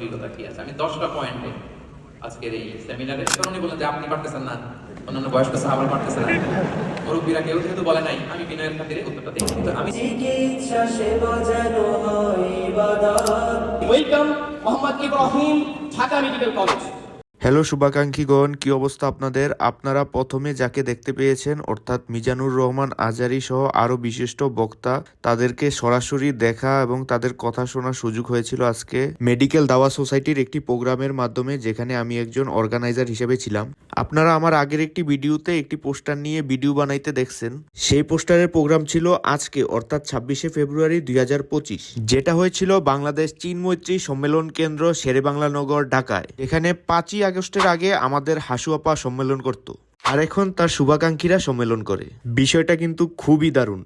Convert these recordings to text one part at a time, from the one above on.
অভিজ্ঞতা কি আছে? আমি দশটা পয়েন্টে আজকের এই সেমিনারে উনি বলেন যে আপনি পারতেছেন না। অন্যান্য বয়স্ক সাহাবার পারতেছেন না। মুরব্বীরা কেউ যেহেতু বলে নাই, আমি বিনয়ের খাতিরে উত্তরটা দিই। কিন্তু আমি চিকিৎসা সেবা যেন welcome Mohammad Ibrahim Dhaka medical college hello শুভাকাঙ্ক্ষীগণ, কি অবস্থা আপনাদের? আপনারা প্রথমে যাকে দেখতে পেয়েছেন, অর্থাৎ মিজানুর রহমান আজারি সহ আরও বিশিষ্ট বক্তা, তাদেরকে সরাসরি দেখা এবং তাদের কথা শোনার সুযোগ হয়েছিল আজকে মেডিকেল দাওয়া সোসাইটির একটি প্রোগ্রামের মাধ্যমে, যেখানে আমি একজন অর্গানাইজার হিসেবে ছিলাম। আপনারা আমার আগের একটি ভিডিওতে একটি পোস্টার নিয়ে ভিডিও বানাইতে দেখছেন। সেই পোস্টারের প্রোগ্রাম ছিল আজকে, অর্থাৎ ছাব্বিশে ফেব্রুয়ারি দুই হাজার পঁচিশ, যেটা হয়েছিল বাংলাদেশ চীন মৈত্রী সম্মেলন কেন্দ্র শেরেবাংলা নগর, ঢাকায়। এখানে পাঁচই আগস্টের আগে আমাদের হাসুয়াপা সম্মেলন করত। আর এখন তার শুভাকাঙ্ক্ষীরা সম্মেলন করে। বিষয়টা কিন্তু খুবই দারুণ।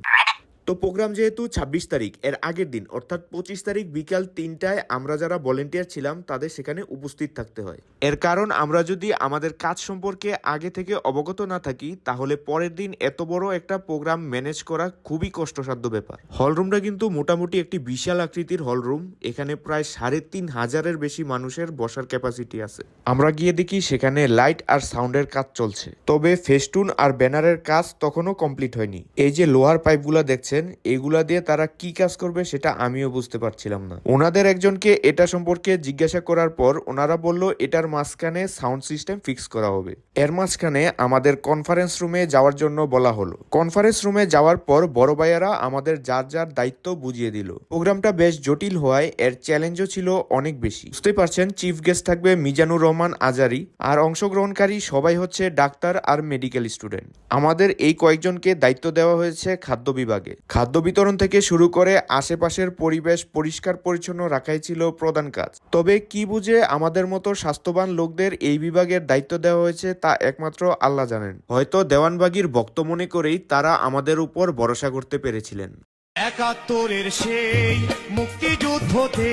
তো প্রোগ্রাম যেহেতু ছাব্বিশ তারিখ, এর আগের দিন, অর্থাৎ পঁচিশ তারিখ বিকাল তিনটায় আমরা যারা ভলেন্টিয়ার ছিলাম, তাদের সেখানে উপস্থিত থাকতে হয়। এর কারণ, আমরা যদি আমাদের কাজ সম্পর্কে আগে থেকে অবগত না থাকি, তাহলে পরের দিন এত বড় একটা প্রোগ্রাম ম্যানেজ করা খুবই কষ্টসাধ্য ব্যাপার। হলরুমটা কিন্তু মোটামুটি একটি বিশাল আকৃতির হলরুম, এখানে প্রায় সাড়ে তিন হাজারের বেশি মানুষের বসার ক্যাপাসিটি আছে। আমরা গিয়ে দেখি সেখানে লাইট আর সাউন্ডের কাজ চলছে। তবে ফেস্টুন আর ব্যানারের কাজ তখনও কমপ্লিট হয়নি। এই যে লোহার পাইপগুলো দেখছেন এগুলা দিয়ে তারা কি কাজ করবে সেটা আমিও বুঝতে পারছিলাম না। ওনাদের একজনকে এটা সম্পর্কে জিজ্ঞাসা করার পর ওনারা বলল, এটার মাঝখানে সাউন্ড সিস্টেম ফিক্স করা হবে। এর মাঝখানে আমাদের কনফারেন্স রুমে যাওয়ার জন্য বলা হলো। কনফারেন্স রুমে যাওয়ার পর বড় ভাইয়ারা আমাদের যার যার দায়িত্ব বুঝিয়ে দিল। প্রোগ্রামটা বেশ জটিল হওয়ায় এর চ্যালেঞ্জও ছিল অনেক বেশি। বুঝতে পারছেন, চিফ গেস্ট থাকবে মিজানুর রহমান আজারি আর অংশগ্রহণকারী সবাই হচ্ছে ডাক্তার আর মেডিকেল স্টুডেন্ট। আমাদের এই কয়েকজনকে দায়িত্ব দেওয়া হয়েছে খাদ্য বিভাগে। খাদ্য বিতরণ থেকে শুরু করে আশেপাশের পরিবেশ পরিষ্কার পরিচ্ছন্ন রাখাই ছিল প্রধান কাজ। তবে কি বুঝে আমাদের মতো স্বাস্থ্যবান লোকদের এই বিভাগের দায়িত্ব দেওয়া হয়েছে তা একমাত্র আল্লাহ জানেন। হয়তো দেওয়ানবাগির ভক্ত মনে করেই তারা আমাদের উপর ভরসা করতে পেরেছিলেন। একাত্তরের সেই মুক্তিযুদ্ধতে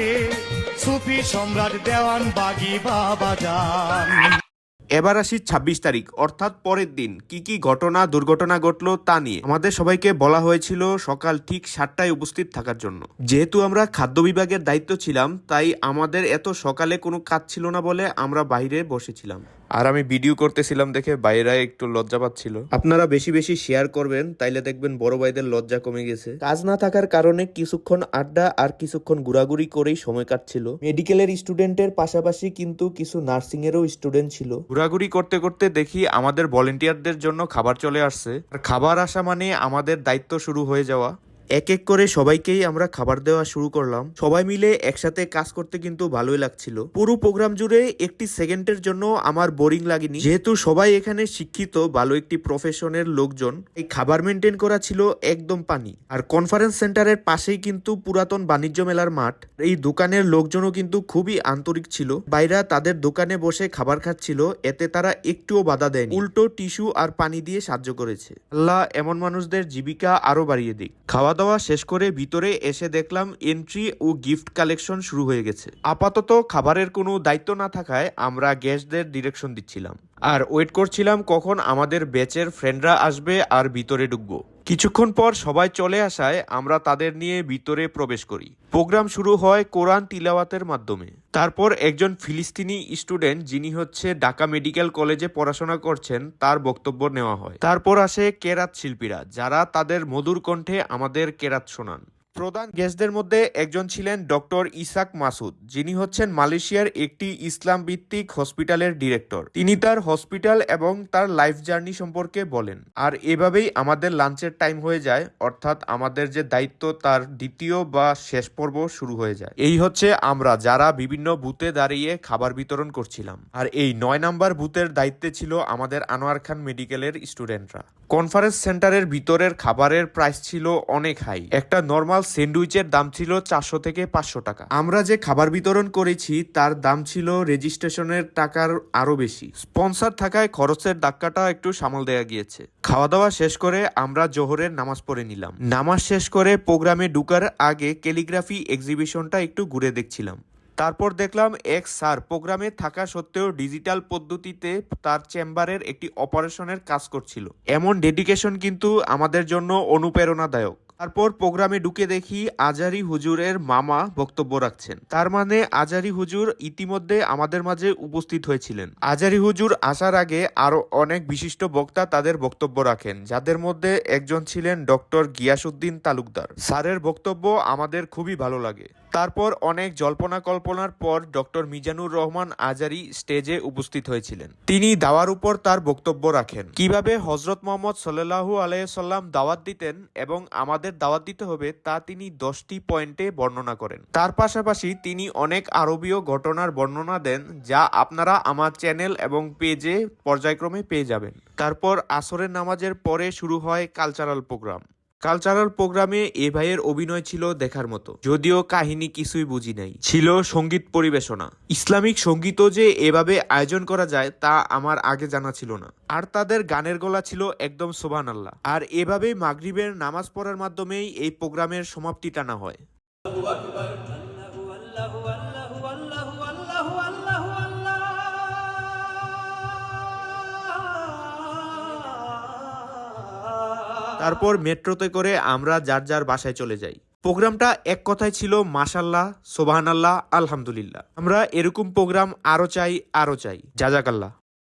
সুফি সম্রাট দেওয়ান বাগি বাবা যান। এবার আসি ছাব্বিশ তারিখ, অর্থাৎ পরের দিন। কি কি ঘটনা, দুর্ঘটনা ঘটলো তা নিয়ে। আমাদের সবাইকে বলা হয়েছিল সকাল ঠিক সাতটায় উপস্থিত থাকার জন্য। যেহেতু আমরা খাদ্য বিভাগের দায়িত্ব ছিলাম, তাই আমাদের এত সকালে কোনো কাজ ছিল না বলে আমরা বাইরে বসেছিলাম। আর আমি ভিডিও করতেছিলাম দেখে বাইরে একটু লজ্জা পাচ্ছিল। আপনারা বেশি বেশি শেয়ার করবেন তাইলে দেখবেন বড় ভাইদের লজ্জা কমে গেছে। কাজ না থাকার কারণে কিছুক্ষণ আড্ডা আর কিছুক্ষণ ঘোরাঘুরি করেই সময় কাটছিল। মেডিকেলের স্টুডেন্টের পাশাপাশি কিন্তু কিছু নার্সিং এরও স্টুডেন্ট ছিল। ঘোরাঘুরি করতে করতে দেখি আমাদের ভলেন্টিয়ারদের জন্য খাবার চলে আসছে। আর খাবার আসা মানে আমাদের দায়িত্ব শুরু হয়ে যাওয়া। এক এক করে সবাইকেই আমরা খাবার দেওয়া শুরু করলাম। সবাই মিলে একসাথে কাজ করতে কিন্তু ভালোই লাগছিল। পুরো প্রোগ্রাম জুড়ে একটি সেকেন্ডের জন্য আমার বোরিং লাগেনি। যেহেতু সবাই এখানে শিক্ষিত, ভালো একটি প্রফেশনের লোকজন, এই খাবার মেনটেন করা ছিল একদম পানি। আর কনফারেন্স সেন্টারের পাশেই কিন্তু পুরাতন বাণিজ্য মেলার মাঠ। এই দোকানের লোকজনও কিন্তু খুবই আন্তরিক ছিল। বাইরা তাদের দোকানে বসে খাবার খাচ্ছিল, এতে তারা একটুও বাধা দেয়নি। উল্টো টিস্যু আর পানি দিয়ে সাহায্য করেছে। আল্লাহ এমন মানুষদের জীবিকা আরও বাড়িয়ে দিক। খাওয়া দাওয়া শেষ করে ভিতরে এসে দেখলাম এন্ট্রি ও গিফট কালেকশন শুরু হয়ে গেছে। আপাতত খাবারের কোনো দায়িত্ব না থাকায় আমরা গেস্টদের ডিরেকশন দিচ্ছিলাম। আর ওয়েট করছিলাম কখন আমাদের ব্যাচের ফ্রেন্ডরা আসবে আর ভিতরে ঢুকবো। কিছুক্ষণ পর সবাই চলে আসায় আমরা তাদের নিয়ে ভিতরে প্রবেশ করি। প্রোগ্রাম শুরু হয় কোরআন তিলাওয়াতের মাধ্যমে। তারপর একজন ফিলিস্তিনি স্টুডেন্ট যিনি হচ্ছে ঢাকা মেডিকেল কলেজে পড়াশোনা করছেন, তার বক্তব্য নেওয়া হয়। তারপর আসে কেরাত শিল্পীরা, যারা তাদের মধুর কণ্ঠে আমাদের কেরাত শোনান। প্রধান গেস্টদের মধ্যে একজন ছিলেন ডক্টর ইসাক মাসুদ, যিনি হচ্ছেন মালয়েশিয়ার একটি ইসলাম ভিত্তিক হসপিটালের ডিরেক্টর। তিনি তার হসপিটাল এবং তার লাইফ জার্নি সম্পর্কে বলেন, আর এভাবেই আমাদের লাঞ্চের টাইম হয়ে যায়, অর্থাৎ আমাদের যে দায়িত্ব তার দ্বিতীয় বা শেষ পর্ব শুরু হয়ে যায়। এই হচ্ছে আমরা যারা বিভিন্ন বুথে দাঁড়িয়ে খাবার বিতরণ করছিলাম। আর এই নয় নাম্বার বুথের দায়িত্বে ছিল আমাদের আনোয়ার খান মেডিকেলের স্টুডেন্টরা। কনফারেন্স সেন্টারের ভিতরের খাবারের প্রাইস ছিল অনেক হাই। একটা নর্মাল স্যান্ডউইচের দাম ছিল চারশো থেকে পাঁচশো টাকা। আমরা যে খাবার বিতরণ করেছি তার দাম ছিল রেজিস্ট্রেশনের টাকার আরও বেশি। স্পন্সর থাকায় খরচের ধাক্কাটা একটু সামাল দেওয়া গিয়েছে। খাওয়া দাওয়া শেষ করে আমরা জোহরের নামাজ পড়ে নিলাম। নামাজ শেষ করে প্রোগ্রামে ঢুকার আগে ক্যালিগ্রাফি এক্সিবিশনটা একটু ঘুরে দেখছিলাম। তারপর দেখলাম এক স্যার প্রোগ্রামে থাকা সত্ত্বেও ডিজিটাল পদ্ধতিতে তার চেম্বারের একটি অপারেশনের কাজ করছিল। এমন ডেডিকেশন কিন্তু আমাদের জন্য অনুপ্রেরণাদায়ক। তারপর প্রোগ্রামে ঢুকে দেখি আজারি হুজুরের মামা বক্তব্য রাখছেন। তার মানে আজারি হুজুর ইতিমধ্যে আমাদের মাঝে উপস্থিত হয়েছিলেন। আজারি হুজুর আসার আগে আরও অনেক বিশিষ্ট বক্তা তাদের বক্তব্য রাখেন, যাদের মধ্যে একজন ছিলেন ডক্টর গিয়াসুদ্দিন তালুকদার। স্যারের বক্তব্য আমাদের খুবই ভালো লাগে। তারপর অনেক জল্পনা কল্পনার পর ডক্টর মিজানুর রহমান আজারি স্টেজে উপস্থিত হয়েছিলেন। তিনি দাওয়ার উপর তার বক্তব্য রাখেন। কীভাবে হজরত মোহাম্মদ সাল্লাহু আলাইসাল্লাম দাওয়াত দিতেন এবং আমাদের দাওয়াত দিতে হবে তা তিনি দশটি পয়েন্টে বর্ণনা করেন। তার পাশাপাশি তিনি অনেক আরবীয় ঘটনার বর্ণনা দেন যা আপনারা আমার চ্যানেল এবং পেজে পর্যায়ক্রমে পেয়ে যাবেন। তারপর আসরের নামাজের পরে শুরু হয় কালচারাল প্রোগ্রাম। কালচারাল প্রোগ্রামে এ ভাইয়ের অভিনয় ছিল দেখার মতো। যদিও কাহিনী কিছুই বুঝি নাই। ছিল সংগীত পরিবেশনা। ইসলামিক সঙ্গীতও যে এভাবে আয়োজন করা যায় তা আমার আগে জানা ছিল না। আর তাদের গানের গলা ছিল একদম সোবান আল্লাহ আর এভাবেই মাগরিবের নামাজ পড়ার মাধ্যমেই এই প্রোগ্রামের সমাপ্তি টানা হয়। তারপর মেট্রোতে করে আমরা যার যার বাসায় চলে যাই। প্রোগ্রামটা এক কথায় ছিল মাসাল্লাহ সোবাহান আল্লাহ আলহামদুলিল্লাহ। আমরা এরকম প্রোগ্রাম আরও চাই আরও চাই। জাজাকাল্লাহ।